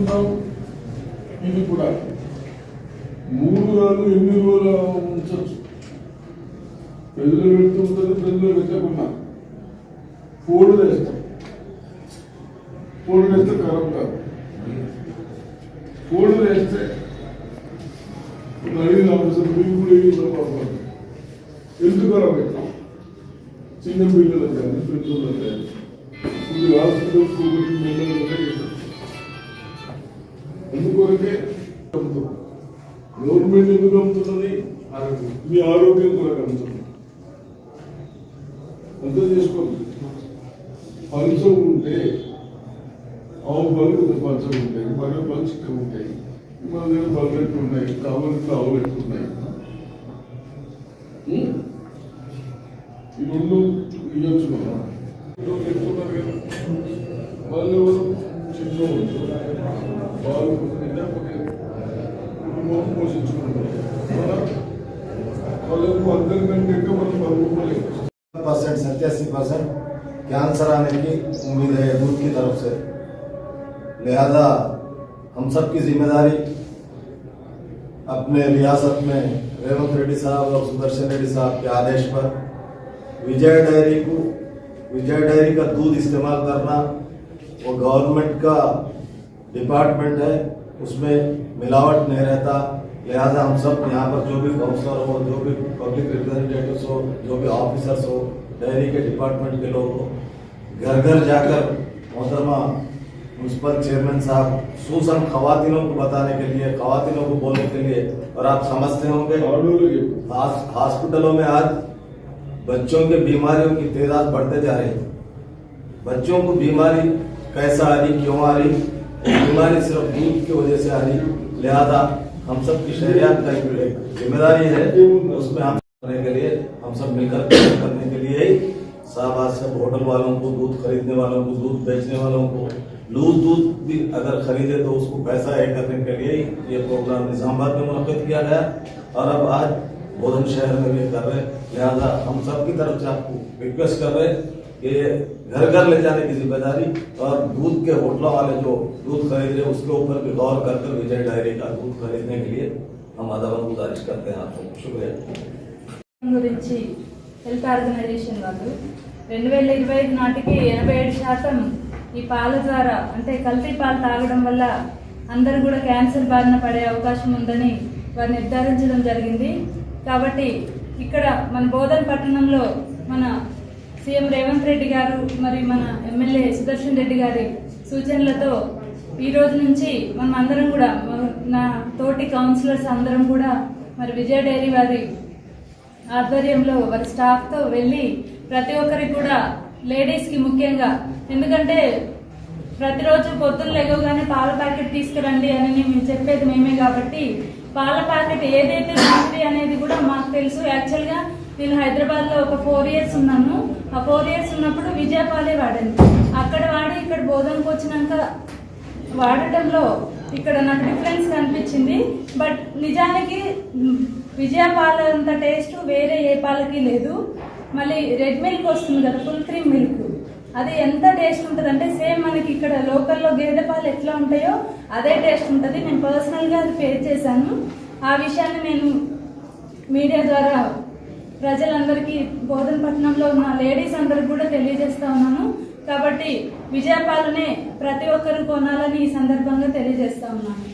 తీసుకున్నాం ఇది కూడా. మూడు రోజులు ఎన్ని రోజులు ఉంచవచ్చు ప్రజలు పెడుతుంటుంది ప్రజలు పెట్టకుండా. ఫోన్లు వేస్తాం ఫోన్లు వేస్తే కరం కాదు. ఫోన్లు వేస్తే అడిగిన ఆఫీసర్ మీకు కూడా ఏమి సరిపోతుంది ఎందుకు కరం పెట్టాం? చిన్న పిల్లలు కానీ పెద్దలు కానీ. ఇప్పుడు హాస్పిటల్స్ ఎందుకొరకే మీ ఆరోగ్యం కూడా అమ్ముతుంది అర్థం చేసుకోండి. పంచం ఉంటే ఆవు పనులు పంచం ఉంటాయి మరో పళ్ళు ఉంటాయి మన దగ్గర పనులు ఎట్లున్నాయి ఉన్నాయి కావాలంటే ఆవులు ఎట్లున్నాయి ఈ రెండు ఇవ్వచ్చు మనం పెట్టుకున్నారు కదా. వాళ్ళు చిన్న వాళ్ళు వాళ్ళకు అందరికంటే ఎక్కువ మనం పరుగుకోలేదు परसेंट सत्यासी परसेंट कैंसर आने की उम्मीद है दूध की तरफ से लिहाजा हम सब की जिम्मेदारी अपने रियासत में रेवंत रेड्डी साहब और सुदर्शन रेड्डी साहब के आदेश पर विजय डेयरी को विजय डेयरी का दूध इस्तेमाल करना वो गवर्नमेंट का डिपार्टमेंट है उसमें मिलावट नहीं रहता لہذا ہم سب یہاں پر جو بھی کاؤنسلر ہو جو بھی پبلک ریپرزنٹیوس ہو جو بھی آفیسرس ہو ڈائری کے ڈپارٹمنٹ کے لوگ ہو گھر گھر جا کر محترمہ میونسپل چیئرمین صاحب خصوصاً خواتینوں کو بتانے کے لیے خواتینوں کو بولنے کے لیے اور آپ سمجھتے ہوں گے ہاسپٹلوں میں آج بچوں کے بیماریوں کی تعداد بڑھتے جا رہے ہیں بچوں کو بیماری کیسا آ رہی کیوں آ رہی؟ بیماری صرف دودھ کی وجہ سے آ رہی لہذا ہم سب کی شہریات کا ذمہ داری ہے، اس میں ہم کرنے کے لیے، ہم سب مل کر کرنے کے لیے ہی آج سب ہوٹل والوں کو دودھ خریدنے والوں کو، دودھ بیچنے والوں کو، لوز دودھ بھی اگر خریدے تو اس کو پیسہ ایڈ کرنے کے لیے یہ پروگرام نظام آباد میں منعقد کیا گیا۔ اور اب آج بودھن شہر میں بھی کر رہے ہیں۔ لہٰذا ہم سب کی طرف سے آپ کو ریکویسٹ کر رہے ہیں۔ कि घर घर ले जाने की जिम्मेदारी और दूध के होटलों वाले जो दूध खरीद रहे उसके ऊपर भी गौर कर कर विजय डायरी का दूध खरीदने के लिए हम अदालत गुजारिश करते हैं आपको शुक्रिया గురించి హెల్త్ ఆర్గనైజేషన్ వాళ్ళు రెండు వేల ఇరవై ఐదు నాటికి ఎనభై ఏడు శాతం ఈ పాల ద్వారా అంటే కల్తీ పాలు తాగడం వల్ల అందరూ కూడా క్యాన్సర్ బారిన పడే అవకాశం ఉందని వారు నిర్ధారించడం జరిగింది కాబట్టి ఇక్కడ మన బోధన్ పట్టణంలో మన సీఎం రేవంత్ రెడ్డి గారు మరి మన ఎమ్మెల్యే సుదర్శన్ రెడ్డి గారి సూచనలతో ఈ రోజు నుంచి మనం అందరం కూడా నా తోటి కౌన్సిలర్స్ అందరం కూడా మరి విజయ డైరీ వారి ఆధ్వర్యంలో వారి స్టాఫ్తో వెళ్ళి ప్రతి ఒక్కరికి కూడా లేడీస్కి ముఖ్యంగా ఎందుకంటే ప్రతిరోజు పొద్దున్న లేవగానే పాల ప్యాకెట్ తీసుకురండి అని మేము చెప్పేది మేమే కాబట్టి పాల ప్యాకెట్ ఏదైతే మంచిది అనేది కూడా మాకు తెలుసు. యాక్చువల్గా నేను హైదరాబాద్లో ఒక ఫోర్ ఇయర్స్ ఉన్నాను. ఆ ఫోర్ ఇయర్స్ ఉన్నప్పుడు విజయపాలే వాడాను. అక్కడ వాడి ఇక్కడ బోధనకు వచ్చినాక వాడటంలో ఇక్కడ నాకు డిఫరెన్స్ కనిపించింది. బట్ నిజానికి విజయపాల అంత టేస్ట్ వేరే ఏ పాలకి లేదు. మళ్ళీ రెడ్ మిల్క్ వస్తుంది కదా ఫుల్ క్రీమ్ మిల్క్ అది ఎంత టేస్ట్ ఉంటుంది అంటే సేమ్ మనకి ఇక్కడ లోకల్లో గేదె పాలు ఎట్లా ఉంటాయో అదే టేస్ట్ ఉంటుంది. నేను పర్సనల్గా అది పే చేశాను. ఆ విషయాన్ని నేను మీడియా ద్వారా ప్రజలందరికీ బోధనపట్నంలో ఉన్న లేడీస్ అందరికి కూడా తెలియజేస్తా ఉన్నాను. కాబట్టి విజయపాలనే ప్రతి ఒక్కరు కొనాలని ఈ సందర్భంగా తెలియజేస్తా ఉన్నాను.